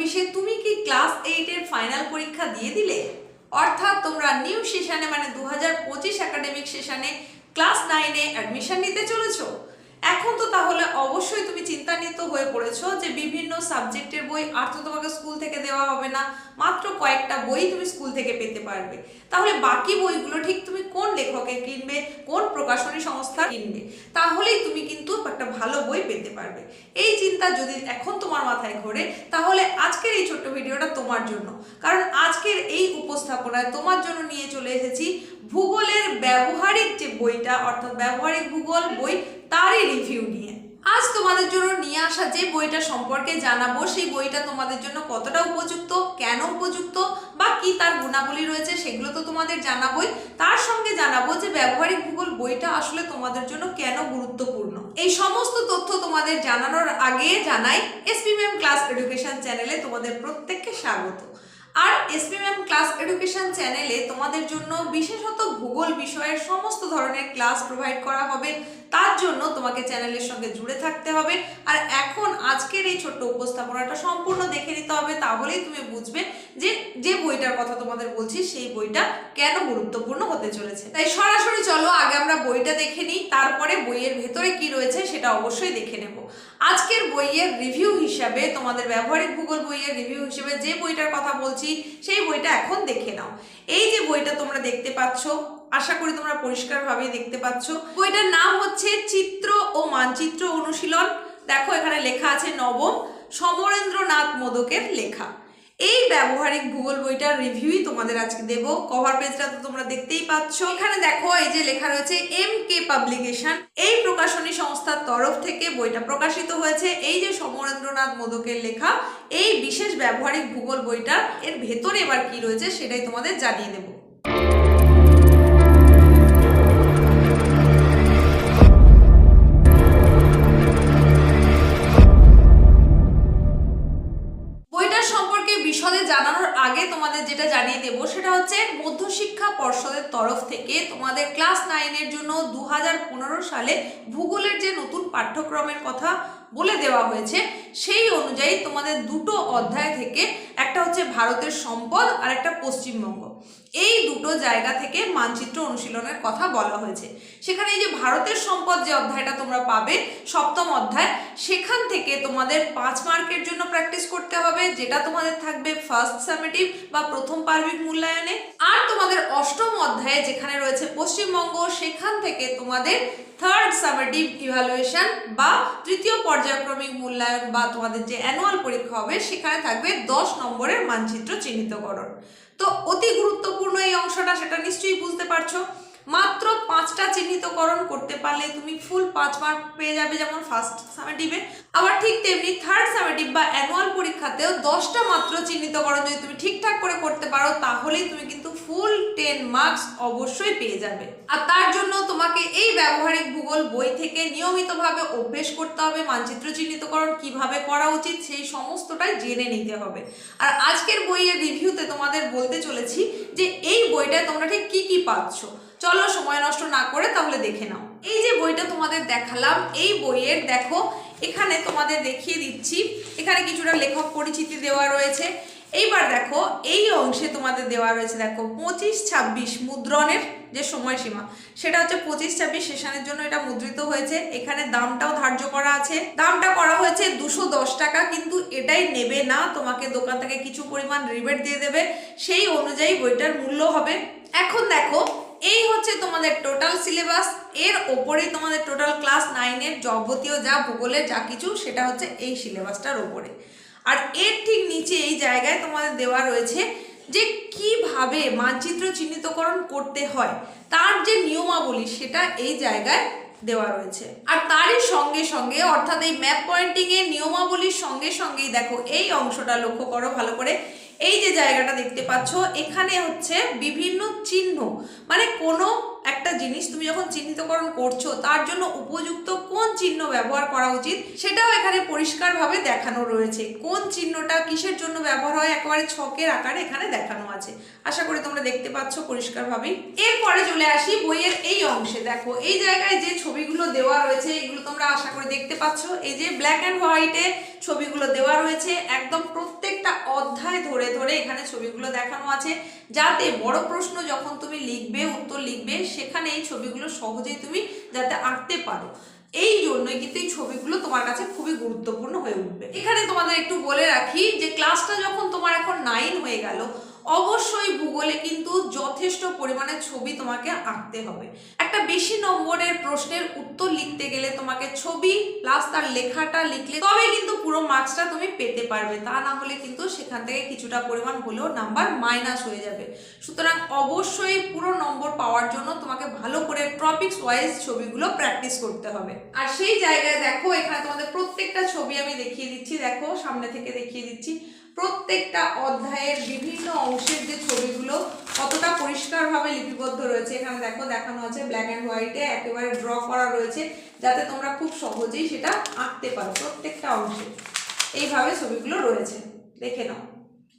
চব্বিশে তুমি কি ক্লাস এইটের ফাইনাল পরীক্ষা দিয়ে দিলে? অর্থাৎ তোমরা নিউ সেশনে মানে দু হাজার পঁচিশ একাডেমিক সেশনে ক্লাস নাইনে অ্যাডমিশন নিতে চলেছো। এখন তো তাহলে অবশ্যই তুমি চিন্তান্বিত হয়ে পড়েছো যে বিভিন্ন সাবজেক্টের বই আর তো তোমাকে স্কুল থেকে দেওয়া হবে না, মাত্র কয়েকটা বই তুমি স্কুল থেকে পেতে পারবে। তাহলে বাকি বইগুলো ঠিক তুমি কোন লেখকের কিনবে, কোন প্রকাশনী সংস্থা কিনবে, তাহলেই তুমি কিন্তু একটা ভালো বই পেতে পারবে। এই চিন্তা যদি এখন তোমার মাথায় ঘোরে, তাহলে আজকের এই ছোট্ট ভিডিওটা তোমার জন্য। কারণ আজকের এই উপস্থাপনায় তোমার জন্য নিয়ে চলে এসেছি ভূগোলের ব্যবহারিক যে বইটা, অর্থাৎ ব্যবহারিক ভূগোল বই, তারই রিভিউ নিয়ে আজ তোমাদের জন্য নিয়ে আসা যে বইটা সম্পর্কে জানাব, সেই বইটা তোমাদের জন্য কতটা উপযুক্ত, কেন উপযুক্ত, বা কি তার গুণাবলী রয়েছে, সেগুলো তো তোমাদের জানাবোই। তার সঙ্গে জানাব যে ব্যবহারিক ভূগোল বইটা আসলে তোমাদের জন্য কেন গুরুত্বপূর্ণ। এই সমস্ত তথ্য তোমাদের জানানোর আগে জানাই এসপিএম ক্লাস এডুকেশন চ্যানেলে তোমাদের প্রত্যেককে স্বাগত। আর এসপিএম ক্লাস এডুকেশন চ্যানেলে তোমাদের জন্য বিশেষত ভূগোল বিষয়ের সমস্ত ধরনের ক্লাস প্রোভাইড করা হবে। তার জন্য তোমাকে চ্যানেলের সঙ্গে জুড়ে থাকতে হবে। আর এখন আজকের এই ছোট্ট উপস্থাপনাটা সম্পূর্ণ দেখে নিতে হবে, তাহলেই তুমি বুঝবে যে যে বইটার কথা তোমাদের বলছি, সেই বইটা কেন গুরুত্বপূর্ণ হতে চলেছে। তাই সরাসরি চলো, আগে আমরা বইটা দেখে নিই, তারপরে বইয়ের ভেতরে কি রয়েছে সেটা অবশ্যই দেখে নেব। আজকের বইয়ের রিভিউ হিসাবে, তোমাদের ব্যবহারিক ভূগোল বইয়ের রিভিউ হিসেবে যে বইটার কথা বলছি, সেই বইটা এখন দেখে নাও। এই যে বইটা তোমরা দেখতে পাচ্ছ আশা করি তোমরা পরিষ্কারভাবেই দেখতে পাচ্ছ। বইটার নাম হচ্ছে চিত্র ও মানচিত্র অনুশীলন। দেখো এখানে লেখা আছে নবম সমরেন্দ্রনাথ মোদকের লেখা। এই ব্যবহারিক ভূগোল বইটার রিভিউই তোমাদের আজকে দেব। কভার পেজটা তো তোমরা দেখতেই পাচ্ছ। এখানে দেখো, এই যে লেখা রয়েছে এম কে পাবলিকেশন এই প্রকাশনী সংস্থার তরফ থেকে বইটা প্রকাশিত হয়েছে। এই যে সমরেন্দ্রনাথ মোদকের লেখা, এই বিশেষ ব্যবহারিক ভূগোল বইটার এর ভেতরে এবার কি রয়েছে সেটাই তোমাদের জানিয়ে দেবো। যেটা জানিয়ে দেব, সেটা হচ্ছে মধ্যশিক্ষা পর্ষদের তরফ থেকে তোমাদের ক্লাস নাইনের জন্য দু হাজার পনেরো সালে ভূগোলের যে নতুন পাঠ্যক্রমের কথা বলে দেওয়া হয়েছে, সেই অনুযায়ী তোমাদের দুটো অধ্যায় থেকে একটা হচ্ছে ভারতের সম্পদ আর একটা পশ্চিমবঙ্গ। এই দুটো জায়গা থেকে মানচিত্র অনুশীলনের কথা বলা হয়েছে। সেখানে এই যে ভারতের সম্পদ যে অধ্যায়টা তোমরা পাবে, সপ্তম অধ্যায়, সেখান থেকে তোমাদের পাঁচ মার্কের জন্য প্র্যাকটিস করতে হবে, যেটা তোমাদের থাকবে ফার্স্ট সামেটিভ বা প্রথম পার্বিক মূল্যায়নে। আর তোমাদের অষ্টম অধ্যায়ে যেখানে রয়েছে পশ্চিমবঙ্গ, সেখান থেকে তোমাদের থার্ড সামেটিভ ইভালুয়েশন বা তৃতীয় পর্যায়ক্রমিক মূল্যায়ন বা তোমাদের যে অ্যানুয়াল পরীক্ষা হবে, সেখানে থাকবে দশ নম্বরের মানচিত্র চিহ্নিতকরণ। তো অতি গুরুত্বপূর্ণ এই অংশটা, সেটা নিশ্চয়ই বুঝতে পারছ। মাত্র পাঁচটা চিহ্নিতকরণ করতে পারলে তুমি ফুল পাঁচ মার্ক পেয়ে যাবে যেমন ফার্স্ট সামেটিভে আবার ঠিক তেমনি থার্ড সামেটিভ বা অ্যানুয়াল পরীক্ষাতেও দশটা মাত্র চিহ্নিতকরণ যদি তুমি ঠিকঠাক করে করতে পারো, তাহলেই তুমি কিন্তু ফুল টেন মার্কস অবশ্যই পেয়ে যাবে। আর তার জন্য তোমাকে এই ব্যবহারিক ভূগোল বই থেকে নিয়মিতভাবে অভ্যেস করতে হবে, মানচিত্র চিহ্নিতকরণ কীভাবে করা উচিত সেই সমস্তটাই জেনে নিতে হবে। আর আজকের বইয়ের রিভিউতে তোমাদের বলতে চলেছি যে এই বইটায় তোমরা ঠিক কি কি পাচ্ছ। চলো সময় নষ্ট না করে তাহলে দেখে নাও। এই যে বইটা তোমাদের দেখালাম, এই বইয়ের দেখো, এখানে তোমাদের দেখিয়ে দিচ্ছি। এখানে কিছুটা লেখক পরিচিতি দেওয়া রয়েছে। এইবার দেখো, এই অংশে তোমাদের দেওয়া রয়েছে দেখো, পঁচিশ ছাব্বিশ মুদ্রণের যে সময়সীমা, সেটা হচ্ছে পঁচিশ ছাব্বিশ সেশনের জন্য এটা মুদ্রিত হয়েছে। এখানে দামটাও ধার্য করা আছে। দামটা করা হয়েছে দুশো দশ টাকা, কিন্তু এটাই নেবে না, তোমাকে দোকান থেকে কিছু পরিমাণ রিবেট দিয়ে দেবে। সেই অনুযায়ী বইটার মূল্য হবে। এখন দেখো, এই হচ্ছে তোমাদের টোটাল সিলেবাস এর ওপরে তোমাদের টোটাল ক্লাস নাইনের যাবতীয় যা ভূগোলের যা কিছু, সেটা হচ্ছে এই সিলেবাসটার ওপরে। আর এর ঠিক নিচে এই জায়গায় তোমাদের দেওয়া রয়েছে যে কীভাবে মানচিত্র চিহ্নিতকরণ করতে হয়। তার যে নিয়মাবলী, সেটা এই জায়গায় দেওয়া রয়েছে। আর তারই সঙ্গে সঙ্গে, অর্থাৎ এই ম্যাপ পয়েন্টিং এর নিয়মাবলীর সঙ্গে সঙ্গেই দেখো, এই অংশটা লক্ষ্য করো ভালো করে। এই যে জায়গাটা দেখতে পাচ্ছ, এখানে হচ্ছে বিভিন্ন চিহ্ন মানে কোনো একটা জিনিস তুমি যখন চিহ্নিতকরণ করছ, তার জন্য উপযুক্ত কোন চিহ্ন ব্যবহার করা উচিত, সেটাও এখানে পরিষ্কারভাবে দেখানো রয়েছে। কোন চিহ্নটা কিসের জন্য ব্যবহার হয়, একেবারে ছকের আকারে এখানে দেখানো আছে। আশা করি তোমরা দেখতে পাচ্ছ পরিষ্কারভাবেই। এরপরে চলে আসি বইয়ের এই অংশে। দেখো, এই জায়গায় যে ছবিগুলো দেওয়া রয়েছে, এগুলো তোমরা আশা করে দেখতে পাচ্ছ। এই যে ব্ল্যাক অ্যান্ড হোয়াইটে ছবিগুলো দেওয়া রয়েছে, একদম প্রত্যেকটা অধ্যায় ধরে ধরে এখানে ছবিগুলো দেখানো আছে। যাতে বড় প্রশ্ন যখন তুমি লিখবে, উত্তর লিখবে সেখানে এই ছবিগুলো সহজেই তুমি যাতে আঁকতে পারো। এই জন্যই কিন্তু এই ছবিগুলো তোমার কাছে খুবই গুরুত্বপূর্ণ হয়ে উঠবে। এখানে তোমাদের একটু বলে রাখি যে ক্লাসটা যখন তোমার এখন নাইন হয়ে গেল অবশ্যই ভূগোলে কিন্তু যথেষ্ট পরিমাণে ছবি তোমাকে আঁকতে হবে। একটা বেশি নম্বরের প্রশ্নের উত্তর লিখতে গেলে তোমাকে ছবি প্লাস তার লেখাটা লিখলে তবে কিন্তু পুরো মার্কসটা তুমি পেতে পারবে। তা না হলে কিন্তু সেখান থেকে কিছুটা পরিমাণ হলেও নাম্বার মাইনাস হয়ে যাবে। সুতরাং অবশ্যই পুরো নম্বর পাওয়ার জন্য তোমাকে ভালো করে টপিক্স ওয়াইজ ছবিগুলো প্র্যাকটিস করতে হবে। আর সেই জায়গায় দেখো, এখানে তোমাদের প্রত্যেকটা ছবি আমি দেখিয়ে দিচ্ছি। দেখো, সামনে থেকে দেখিয়ে দিচ্ছি। প্রত্যেকটা অধ্যায়ের বিভিন্ন অংশের যে ছবিগুলো কতটা পরিষ্কারভাবে লিপিবদ্ধ রয়েছে, এখানে দেখো দেখানো আছে ব্ল্যাক অ্যান্ড হোয়াইটে একেবারে ড্র করা রয়েছে, যাতে তোমরা খুব সহজেই সেটা আঁকতে পারো প্রত্যেকটা অংশে। এইভাবে ছবিগুলো রয়েছে, দেখে নাও।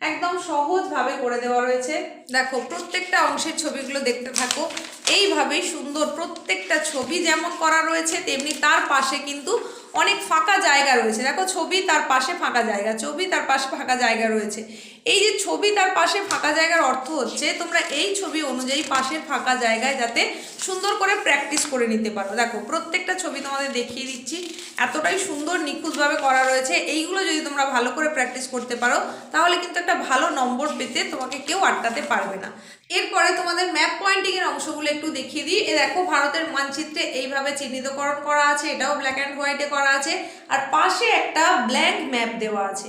একদম সহজভাবে করে দেওয়া রয়েছে। দেখো প্রত্যেকটা অংশের ছবিগুলো দেখতে থাকো। এইভাবেই সুন্দর প্রত্যেকটা ছবি যেমন করা রয়েছে, তেমনি তার পাশে কিন্তু অনেক ফাঁকা জায়গা রয়েছে। দেখো ছবি তার পাশে ফাঁকা জায়গা, ছবি তার পাশে ফাঁকা জায়গা রয়েছে। এই যে ছবি তার পাশে ফাঁকা জায়গার অর্থ হচ্ছে তোমরা এই ছবি অনুযায়ী পাশের ফাঁকা জায়গায় যাতে সুন্দর করে প্র্যাকটিস করে নিতে পারো। দেখো প্রত্যেকটা ছবি তোমাদের দেখিয়ে দিচ্ছি। এতটাই সুন্দর নিখুঁতভাবে করা রয়েছে। এইগুলো যদি তোমরা ভালো করে প্র্যাকটিস করতে পারো, তাহলে কিন্তু একটা ভালো নম্বর পেতে তোমাকে কেউ আটকাতে পারবে না। এরপরে তোমাদের ম্যাপ পয়েন্টিং এর অংশগুলো একটু দেখিয়ে দিই। এ দেখো, ভারতের মানচিত্রে এইভাবে চিহ্নিতকরণ করা আছে, এটাও ব্ল্যাক অ্যান্ড হোয়াইটে করা আছে, আর পাশে একটা ব্ল্যাঙ্ক ম্যাপ দেওয়া আছে।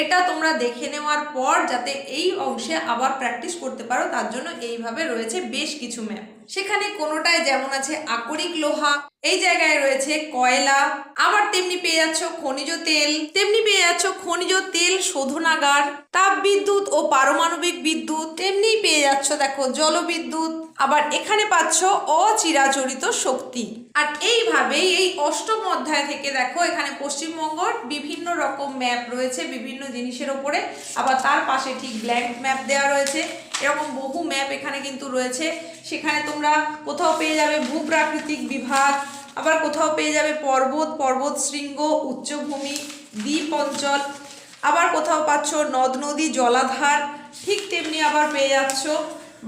এটা তোমরা দেখে নেওয়ার পর যাতে এই অংশে আবার প্র্যাকটিস করতে পারো, তার জন্য এইভাবে রয়েছে বেশ কিছু ম্যাপ সেখানে কোনোটায় যেমন আছে আকরিক লোহা, এই জায়গায় রয়েছে কয়লা। আবার তেমনি পেয়ে যাচ্ছ খনিজ তেল। তেমনি পেয়ে যাচ্ছ খনিজ তেল শোধনাগার তাপ বিদ্যুৎ ও পারমাণবিক বিদ্যুৎ। তেমনি পেয়ে যাচ্ছ দেখো জলবিদ্যুৎ। আবার এখানে পাচ্ছ অচিরাচরিত শক্তি। আর এইভাবেই এই অষ্টম অধ্যায় থেকে দেখো এখানে পশ্চিমবঙ্গর বিভিন্ন রকম ম্যাপ রয়েছে বিভিন্ন জিনিসের ওপরে। আবার তার পাশে ঠিক ব্ল্যাঙ্ক ম্যাপ দেওয়া রয়েছে। এরকম বহু ম্যাপ এখানে কিন্তু রয়েছে। সেখানে তোমরা কোথাও পেয়ে যাবে ভূপ্রাকৃতিক বিভাগ, আবার কোথাও পেয়ে যাবে পর্বত পর্বত শৃঙ্গ, উচ্চভূমি, দ্বীপ অঞ্চল, আবার কোথাও পাচ্ছ নদ, নদী, জলাধার, ঠিক তেমনি আবার পেয়ে যাচ্ছ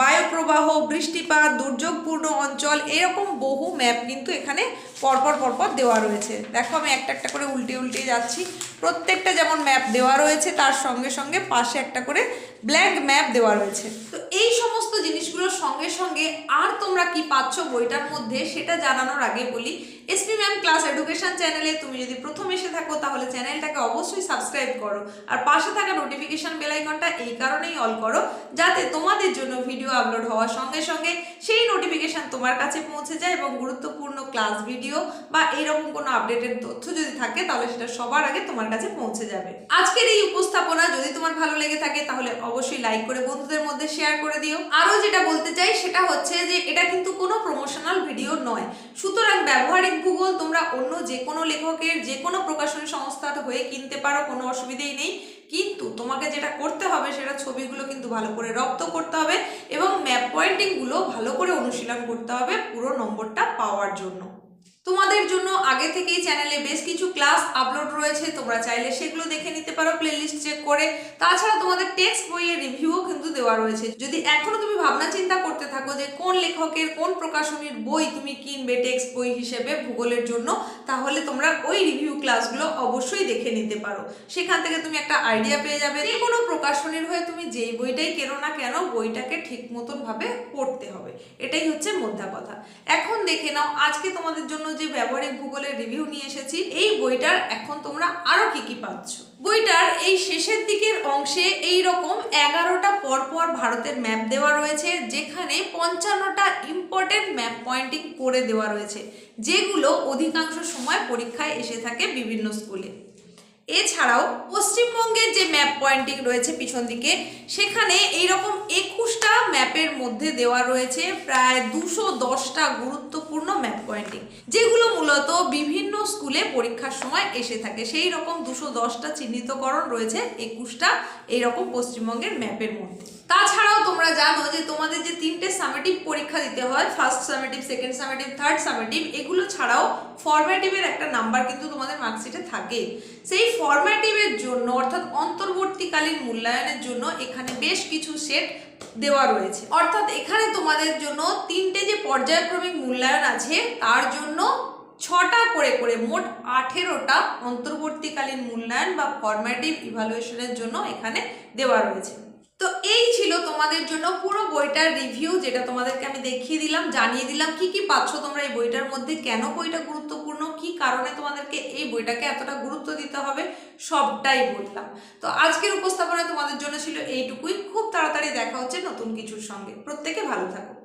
বায়ুপ্রবাহ, বৃষ্টিপাত, দুর্যোগপূর্ণ অঞ্চল এরকম বহু ম্যাপ কিন্তু এখানে পরপর পরপর দেওয়া রয়েছে। দেখো আমি একটা একটা করে উল্টে উল্টে যাচ্ছি। প্রত্যেকটা যেমন ম্যাপ দেওয়া রয়েছে, তার সঙ্গে সঙ্গে পাশে একটা করে ব্ল্যাঙ্ক ম্যাপ দেওয়া রয়েছে। তো এই সমস্ত জিনিসগুলোর সঙ্গে সঙ্গে আর তোমরা কি পাচ্ছ বইটার মধ্যে, সেটা জানানোর আগে বলি এসপি ম্যাম ক্লাস এডুকেশন চ্যানেলে তুমি যদি প্রথম এসে থাকো, তাহলে চ্যানেলটাকে অবশ্যই সাবস্ক্রাইব করো। আর পাশে থাকা নোটিফিকেশন বেল আইকনটা এই কারণেই অল করো, যাতে তোমাদের জন্য ভিডিও আপলোড হওয়ার সঙ্গে সঙ্গে সেই নোটিফিকেশন তোমার কাছে পৌঁছে যায় এবং গুরুত্বপূর্ণ ক্লাস ভিডিও বা এইরকম কোনো আপডেটেড তথ্য যদি থাকে, তাহলে সেটা সবার আগে তোমার কাছে পৌঁছে যাবে। আজকের এই উপস্থাপনা যদি তোমার ভালো লেগে থাকে, তাহলে অবশ্যই লাইক করে বন্ধুদের মধ্যে শেয়ার করে দিও। আরও যেটা বলতে চাই, সেটা হচ্ছে যে এটা কিন্তু কোনো প্রমোশনাল ভিডিও নয়। সুতরাং ব্যবহারিক ভূগোল তোমরা অন্য যে কোনো লেখকের যে কোনো প্রকাশনী সংস্থা হয়ে কিনতে পারো, কোনো অসুবিধেই নেই। কিন্তু তোমাকে যেটা করতে হবে, সেটা ছবিগুলো কিন্তু ভালো করে রপ্ত করতে হবে এবং ম্যাপ পয়েন্টিংগুলো ভালো করে অনুশীলন করতে হবে পুরো নম্বরটা পাওয়ার জন্য। তোমাদের জন্য আগে থেকেই চ্যানেলে বেশ কিছু ক্লাস আপলোড রয়েছে, তোমরা চাইলে সেগুলো দেখে নিতে পারো প্লেলিস্ট চেক করে। তাছাড়া তোমাদের টেক্সট বইয়ের রিভিউও কিন্তু দেওয়া রয়েছে। যদি এখনও তুমি ভাবনা চিন্তা করতে থাকো যে কোন লেখকের, কোন প্রকাশনীর বই তুমি কিনবে টেক্সট বই হিসেবে ভূগোলের জন্য, তাহলে তোমরা ওই রিভিউ ক্লাসগুলো অবশ্যই দেখে নিতে পারো। সেখান থেকে তুমি একটা আইডিয়া পেয়ে যাবে যে কোনো প্রকাশনীর হয়ে তুমি যেই বইটাই কেনো না কেন, বইটাকে ঠিক মতনভাবে পড়তে হবে। এটাই হচ্ছে মোদ্দা কথা। এখন দেখে নাও, আজকে তোমাদের জন্য যে ব্যবহারিক ভূগোলের রিভিউ নিয়ে এসেছি, এই বইটার এখন তোমরা আরও কি কি পাচ্ছ? বইটার এই শেষের দিকের অংশে এই রকম এগারোটা পরপর ভারতের ম্যাপ দেওয়া রয়েছে, যেখানে পঞ্চান্নটা ইম্পর্টেন্ট ম্যাপ পয়েন্টিং করে দেওয়া রয়েছে, যেগুলো অধিকাংশ সময় পরীক্ষায় এসে থাকে বিভিন্ন স্কুলে এছাড়াও পশ্চিমবঙ্গের যে ম্যাপ পয়েন্টিং রয়েছে পিছন দিকে, সেখানে এইরকম একুশটা ম্যাপের মধ্যে দেওয়া রয়েছে প্রায় দুশো দশটা গুরুত্বপূর্ণ ম্যাপ পয়েন্টিং যেগুলো মূলত বিভিন্ন স্কুলে পরীক্ষার সময় এসে থাকে। সেই রকম দুশো দশটা চিহ্নিতকরণ রয়েছে একুশটা এইরকম পশ্চিমবঙ্গের ম্যাপের মধ্যে। তাছাড়াও তোমরা জানো যে তোমাদের যে তিনটে সামেটিভ পরীক্ষা দিতে হয় first summative second summative third summative এগুলো ছাড়াও ফরম্যাটিভের একটা নাম্বার কিন্তু তোমাদের মার্কশিটে থাকে সেই ফরম্যাটিভের জন্য অর্থাৎ অন্তর্বর্তীকালীন মূল্যায়নের জন্য এখানে বেশ কিছু সেট দেওয়া রয়েছে। অর্থাৎ এখানে তোমাদের জন্য তিনটে যে পর্যায়ক্রমিক মূল্যায়ন আছে, তার জন্য ছটা করে করে মোট আঠেরোটা অন্তর্বর্তীকালীন মূল্যায়ন বা ফরম্যাটিভ ইভালুয়েশনের জন্য এখানে দেওয়া রয়েছে। তো এই ছিল তোমাদের জন্য পুরো বইটার রিভিউ যেটা তোমাদেরকে আমি দেখিয়ে দিলাম, জানিয়ে দিলাম কি কি পাচ্ছ তোমরা এই বইটার মধ্যে, কেন বইটা গুরুত্বপূর্ণ, কি কারণে তোমাদেরকে এই বইটাকে এতটা গুরুত্ব দিতে হবে, সবটাই বললাম। তো আজকের উপস্থাপনা তোমাদের জন্য ছিল এইটুকুই, খুব তাড়াতাড়ি দেখা হচ্ছে নতুন কিছুর সঙ্গে। প্রত্যেকে ভালো থাকো।